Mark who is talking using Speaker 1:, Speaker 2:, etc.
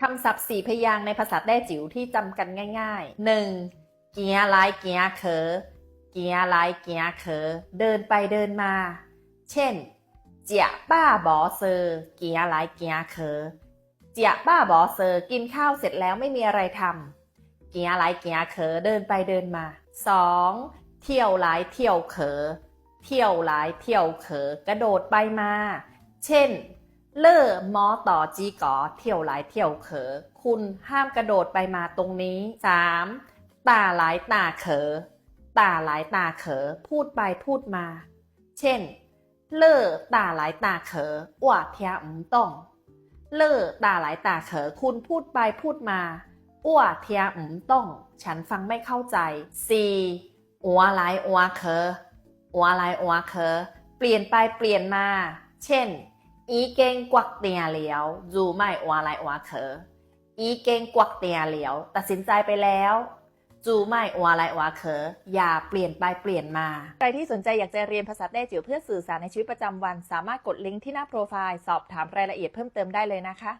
Speaker 1: คำศัพท์สี่พยางในภาษาแต้จิ๋วที่จำกันง่ายๆ 1. เกียร์ลายเกียร์เขอเกียร์ลายเกียร์เขอเดินไปเดินมา เช่นเจียป้าบอเซอร์เกียร์ลายเกียร์เขอเจียป้าบอเซอร์กินข้าวเสร็จแล้วไม่มีอะไรทำเกียร์ลายเกียร์เขอเดินไปเดินมา 2. เที่ยวลายเที่ยวเขอเที่ยวลายเที่ยวเขอกระโดดไปมา เช่น เล่อมอต่อจีกอเที่ยวหลายเที่ยวเขอ คุณห้ามกระโดดไปมาตรงนี้ 3. ตาหลายตาเขอ ตาหลายตาเขอ พูดไปพูดมา เช่น เล่อตาหลายตาเขอว่าเทียมต้อง เล่อตาหลายตาเขอ คุณพูดไปพูดมาอ้วเทียมต้อง ฉันฟังไม่เข้าใจ 4. อัวหลายอัวเขออัวหลายอัวเขอ เปลี่ยนไปเปลี่ยนมา เช่น อีเกงกวักเตียเหลียวจูไม่อัวหลายอัวเขออีเกงกวักเตียเหลียวตัดสินใจไปแล้วจูไม่อัวหลายอัวเขออย่าเปลี่ยนไปเปลี่ยนมา ใครที่สนใจอยากจะเรียนภาษาแต้จิ๋วเพื่อสื่อสารในชีวิตประจำวัน สามารถกดลิงก์ที่หน้าโปรไฟล์สอบถามรายละเอียดเพิ่มเติมได้เลยนะคะ